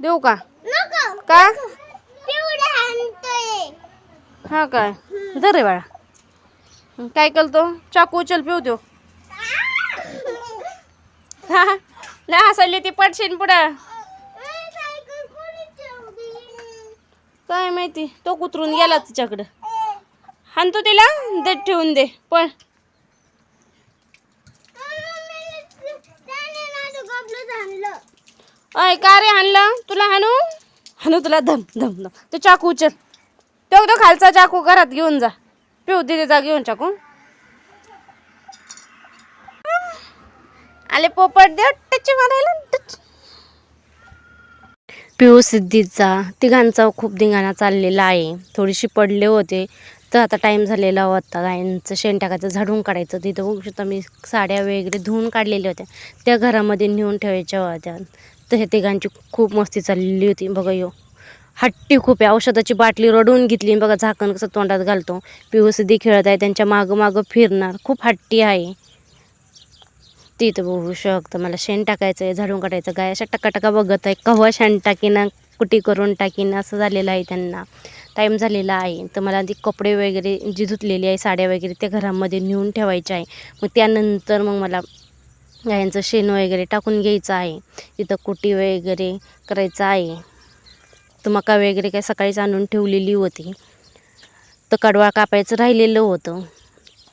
देऊ का? नको. का? हा काय? दर रे बाळा. काय करतो? चाकू उचल पिऊ देऊ. हा लय हसायली ती पडशीन पुढं. काय माहिती? तो कुतरून गेला तिच्याकडं. हाणतो तिला दे ठेवून दे पण त्याने माझं गबलं झालं अय का रे आणलं? तुला हाणू? हाणू तुला धम धम धम. तो चाकू उचल. तो तो खालचा चाकू घरात घेऊन जा. पिऊ दे जा घेऊन चाकू. आले पोपट दे टच मारायला टच. पिऊ सिद्धीचा तिघांचा खूप धिंगाणा चाललेला आहे. थोडीशी पडले होते तर आता टाईम झालेला होता. गायांचं शेण टाकायचं झाडून काढायचं. तिथं बघू शकता मी साड्या वगैरे धुवून काढलेल्या होत्या. त्या घरामध्ये नेऊन ठेवायच्या होत्या. तर हे तिघांची खूप मस्ती चाललेली होती. बघा यो. हट्टी खूप आहे. औषधाची बाटली रडवून घेतली. बघा झाकण कसं तोंडात घालतो. पिऊ खेळत आहे. त्यांच्या मागं मागं फिरणार. खूप हट्टी आहे. तिथं बघू शकतं. मला शेण टाकायचं आहे. झाडून काढायचं. गाय अशा टकाटका बघत आहे. कव्हा शेण टाकीना कुटी करून टाकीन. असं झालेलं आहे त्यांना. टाईम झालेला आहे. तर मला ती कपडे वगैरे जी धुतलेली आहे साड्या वगैरे त्या घरामध्ये नेऊन ठेवायच्या आहे. मग त्यानंतर मग मला गायांचं शेण वगैरे टाकून घ्यायचं आहे. तिथं कुटी वगैरे करायचं आहे. तर मका वगैरे काय सकाळीच आणून ठेवलेली होती. तर कडवा कापायचं राहिलेलं होतं.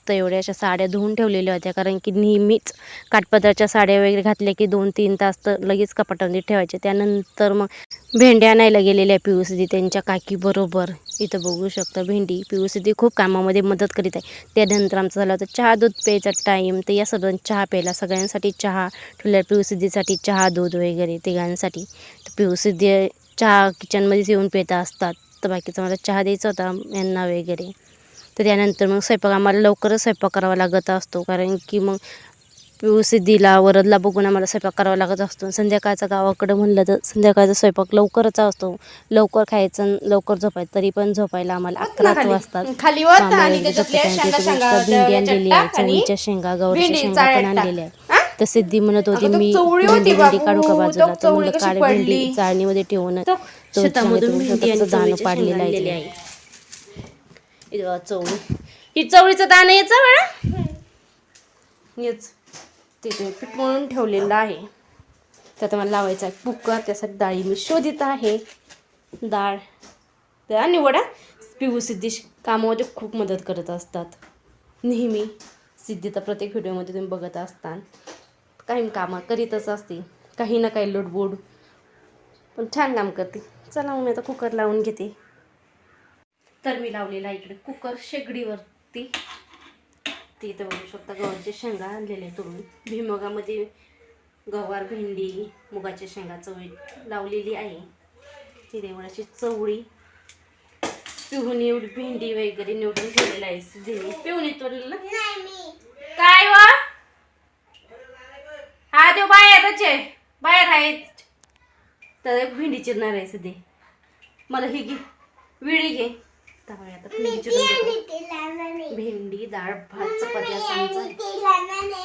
तर एवढ्या अशा साड्या धुवून ठेवलेल्या होत्या. कारण की नेहमीच काठपदराच्या साड्या वगैरे घातल्या की दोन तीन तास तर लगेच कपाटामध्ये ठेवायचे. त्यानंतर मग भेंड्या आणायला गेलेल्या पिऊसदी त्यांच्या काकीबरोबर इथं बघू शकता भेंडी पिऊसदी खूप कामामध्ये मदत करीत आहे. त्यानंतर आमचं झालं होतं चहा दूध प्यायचा टाईम तर या सर्वांनी चहा प्यायला सगळ्यांसाठी चहा ठेवल्या पिऊसिद्धीसाठी चहा दूध वगैरे तिघांसाठी तर पिऊसिद्धी चहा किचनमध्येच येऊन पित असतात. तर बाकीचा मला चहा द्यायचा होता यांना वगैरे. तर त्यानंतर मग स्वयंपाक आम्हाला लवकरच स्वयंपाक करावा लागत असतो. कारण की मग पिऊसिद्धीला वरदला बघून आम्हाला स्वयंपाक करावा लागत असतो. संध्याकाळचा गावाकडं म्हणलं तर संध्याकाळचा स्वयंपाक लवकरच असतो. लवकर खायचं लवकर झोपायचं तरी पण झोपायला आम्हाला अकराच वाजतात. भेंडी आणलेली आहे चवळीच्या शेंगा भेंडी शेंगा पण. आणलेल्या आहे तर सिद्धी म्हणत होती मी भेंडी काढू का बाजूला? तर म्हणलं काढ भेंडी? चाळणीमध्ये ठेवून दाणं पाडलेलं आहे चवळी. ही चवळीचं दाणं याचं वेळा हेच. तिथे पीठ मळून ठेवलेलं आहे. त्यात मला लावायचा आहे कुकर त्यासाठी डाळी मी शोधित आहे. डाळ त्या निवडा पिऊ सिद्धीश कामामध्ये खूप मदत करत असतात. नेहमी सिद्धी तर प्रत्येक व्हिडिओमध्ये तुम्ही बघत असताल काही कामं करीतच असते काही ना काही लोटबोड पण छान काम करते चला मग मी आता कुकर लावून घेते. तर मी लावलेला आहे इकडे कुकर शेगडीवरती. ती इथं बघू शकता. गव्हाच्या शेंगा आणलेल्या आहेत तुम्ही भुईमुगामध्ये गवार भेंडी मुगाच्या शेंगा चवळी लावलेली आहे. ती देवळाची चवळी. पिहून एवढी भेंडी वगैरे निवडून ठेवलेलं आहे पिवणी पिहून तोडलेलं काय व? हा देव बाहेरच आहे बाहेर आहे तर भेंडी चिरणार आहे सध्या. मला ही घे. विळी घे. त्यामुळे आता भेंडी डाळ भात चपाती असं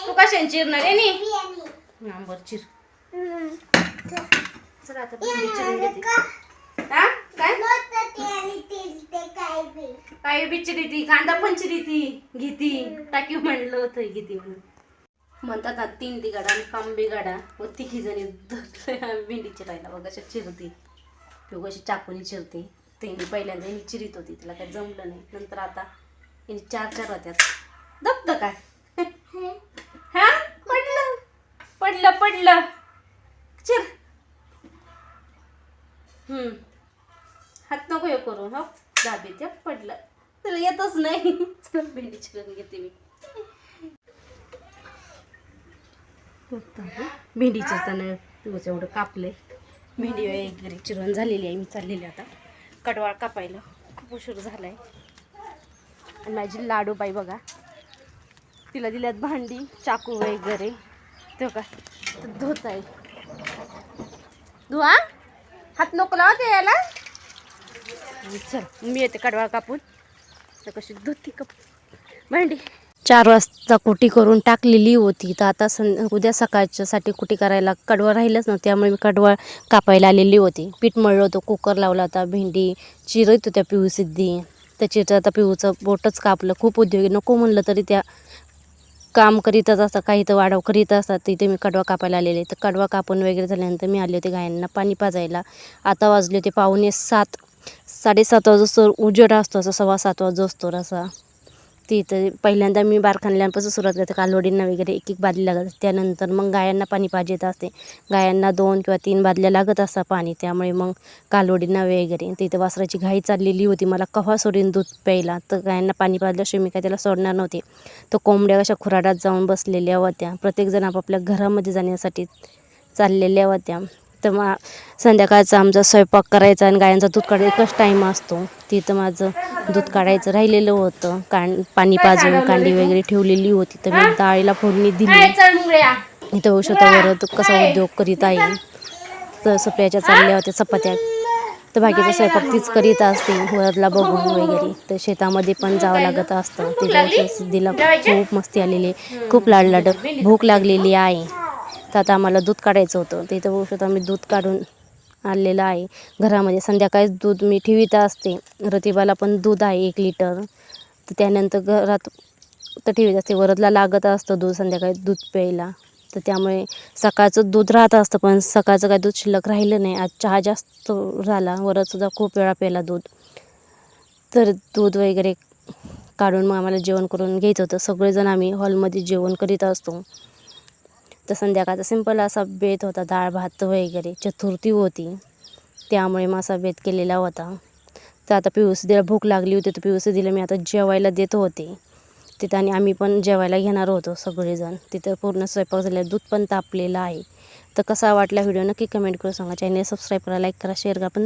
तू कशाने चिरणार आहे नी? बिर्याणी हा बरं चिर. चला आता भेंडी चिरून घेते. हा? काय? बी. बिचारी ती कांदा पण चिरी ती घेती टाकी म्हणलं होतं घेती म्हणून. म्हणतात ना तीन ती गाडा आणि पांबी गाडा व तिघी जणी भेंडी चिरायला. बघ अशा चिरते. किंवा अशी चाकूनी चिरते. त्यांनी पहिल्यांदा हिने चिरीत होती तिला काही जमलं नाही. नंतर आता हिने चार चार होत्यात दबतं काय? हा? पडलं. पडलं पडलं. चिर. हम्म. हात नको हे करू हो? दाबे ते पडलं. तुला येतच नाही. चला भेंडी चिरून घेते मी. भेंडी चिरताना तुझं एवढं कापलंय. भेंडी वगैरे चिरून झालेली आहे मी चाललेली आता. कडवाळ कापायला. खूप उशीर झालाय. आणि माझी लाडूबाई बघा. तिला दिल्यात भांडी चाकू वगैरे. तो का धुत आहे धुवा हात नको लावा ते याला. चल मी येते कडवाळ कापून. तर कशी धुती कप भांडी. चार वाजता कुटी करून टाकलेली होती. तर आता सं उद्या सकाळच्यासाठी कुटी करायला कडवं राहिलंच ना त्यामुळे मी कडवं कापायला आलेली होती. पीठ मळलं होतं कुकर लावला होता भेंडी चिरत होत्या पिऊ सिद्धी. त्या चिरत आता पिऊचं बोटच कापलं. खूप उद्योगी नको म्हणलं तरी त्या काम करीतच असतात काही तर वाढव करीत असतात. तिथे मी कडवा कापायला आलेले. तर कडवा कापून वगैरे झाल्यानंतर मी आले होते गायांना पाणी पाजायला. आता वाजले होते पाहुणे सात साडेसात वाजता उजेड असतो असा सव्वा सात वाजता असतो ती तिथं पहिल्यांदा मी बारखानल्यापासून सुरुवात करते. कालवडींना वगैरे एक एक बादली लागत असते. त्यानंतर मग गायांना पाणी पाहिजे असते. गायांना दोन किंवा तीन बादल्या लागत असतात पाणी. त्यामुळे मग कालवडींना वगैरे तिथं वासराची घाई चाललेली होती. मला कव्हा सोडीन दूध प्यायला? तर गायांना पाणी पाजल्याशिवाय मी काय त्याला सोडणार नव्हते. तर कोंबड्या कशा खुराडात जाऊन बसलेल्या होत्या. प्रत्येकजण आपापल्या घरामध्ये जाण्यासाठी चाललेल्या होत्या. तर मग संध्याकाळचा आमचा स्वयंपाक करायचा आणि गायांचा दूध काढायचा. एकच टाईम असतो. तिथं माझं दूध काढायचं राहिलेलं होतं. कां पाणी पाजून कांडी वगैरे ठेवलेली होती. तर मी डाळीला फोडणी दिली. इथं औषधावर कसा उद्योग करीत आहे. तर सप्याच्या चालल्या होत्या चपात्या. तर बाकीचा स्वयंपाक तीच करीत असते. वरला बघून वगैरे. तर शेतामध्ये पण जावं लागत असतं. तिथं सिद्धीला खूप मस्ती आलेली. आहे. खूप लाड लाड भूक लागलेली आहे. तर आता आम्हाला दूध काढायचं होतं. तिथं औषध आम्ही दूध काढून आणलेलं आहे. घरामध्ये संध्याकाळीच दूध मी ठेवीत असते. रतिबाला पण दूध आहे एक लिटर. तर त्यानंतर घरात तर ठेवीत असते. वरदला लागत असतं दूध संध्याकाळी दूध प्यायला. तर त्यामुळे सकाळचं दूध राहत असतं पण सकाळचं काय दूध शिल्लक राहिलं नाही. आज चहा जास्त झाला. वरदसुद्धा खूप वेळा प्यायला दूध. तर दूध वगैरे काढून मग आम्हाला जेवण करून घ्यायचं होतं. सगळेजण आम्ही हॉलमध्ये जेवण करीत असतो. तर संध्याकाळचा सिंपल असा बेत होता डाळ भात वगैरे चतुर्थी होती. त्यामुळे मग असा बेत केलेला होता. तर आता दिला भूक लागली होती तर पिऊसदीला मी आता जेवायला देत होते. तिथं आणि आम्ही पण जेवायला घेणार होतो सगळेजण. तिथं पूर्ण स्वयंपाक झालेला दूध पण तापलेलं आहे. तर कसा वाटला व्हिडिओ नक्की कमेंट करून सांगा. चॅनल सबस्क्राईब करा लाईक करा शेअर करा. पण